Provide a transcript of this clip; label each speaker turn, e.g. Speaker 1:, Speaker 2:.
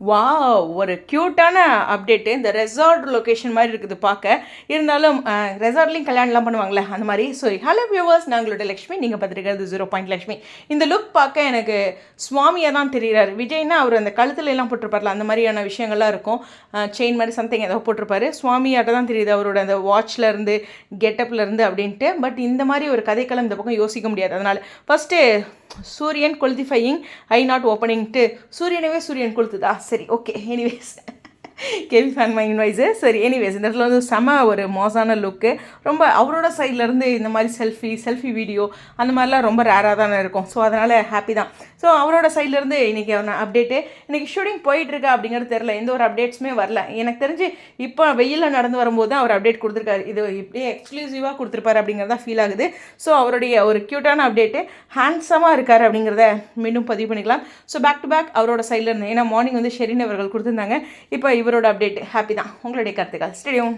Speaker 1: வா ஒரு க்யூட்டான அப்டேட்டு இந்த ரெசார்ட் லொக்கேஷன் மாதிரி இருக்குது பார்க்க. இருந்தாலும் ரெசார்ட்லேயும் கல்யாணம்லாம் பண்ணுவாங்களே அந்த மாதிரி. ஸோ ஹலோ வியூவர்ஸ் நாங்களோட லக்ஷ்மி. நீங்கள் பார்த்துருக்கிறது ஜீரோ பாயிண்ட் லக்ஷ்மி. இந்த லுக் பார்க்க எனக்கு சுவாமியாக தான் தெரிகிறார் விஜய்னா அவர் அந்த கழுத்துல எல்லாம் போட்டிருப்பார்ல அந்த மாதிரியான விஷயங்கள்லாம் இருக்கும். செயின் மாதிரி சம்திங் ஏதோ போட்டிருப்பாரு. சுவாமியாட்ட தான் தெரியுது அவரோட அந்த வாட்ச்லேருந்து கெட்டப்லேருந்து அப்படின்ட்டு. பட் இந்த மாதிரி ஒரு கதைக்களம் இந்த பக்கம் யோசிக்க முடியாது. அதனால் ஃபஸ்ட்டு சூரியன் கொளுத்திஃபையிங் ஐ நாட் ஓப்பனிங்ட்டு சூரியனவே சூரியன் கொளுத்துதா? சரி ஓகே எனிவேஸ் கேவி ஃபேன் மை இன்வைஸு சரி எனிவேஸ் இந்த இடத்துல வந்து செம ஒரு மோசான லுக்கு ரொம்ப அவரோட சைட்லேருந்து இந்த மாதிரி செல்ஃபி செல்ஃபி வீடியோ அந்த மாதிரிலாம் ரொம்ப ரேராக தானே இருக்கும். ஸோ அதனால் ஹாப்பி தான். ஸோ அவரோட சைட்லேருந்து இன்றைக்கி அப்டேட்டு இன்றைக்கி ஷூட்டிங் போயிட்டுருக்கா அப்படிங்கிறது தெரில எந்த ஒரு அப்டேட்ஸுமே வரல. எனக்கு தெரிஞ்சு இப்போ வெயிலில் நடந்து வரும்போது தான் அவர் அப்டேட் கொடுத்துருக்காரு. இது இப்படியே எக்ஸ்க்ளூசிவாக கொடுத்துருப்பாரு அப்படிங்கிறதா ஃபீல் ஆகுது. ஸோ அவருடைய ஒரு க்யூட்டான அப்டேட்டு ஹேண்ட்ஸமாக இருக்கார் அப்படிங்கிறத மீண்டும் பதிவு பண்ணிக்கலாம். ஸோ பேக் டு பேக் அவரோட சைடில் ஏன்னா மார்னிங் வந்து ஷெரின் அவர்கள் கொடுத்துருந்தாங்க. இப்போ இவரோட அப்டேட் ஹாப்பி தான். உங்களுடைய கருத்துக்கள். ஸ்டேடியம்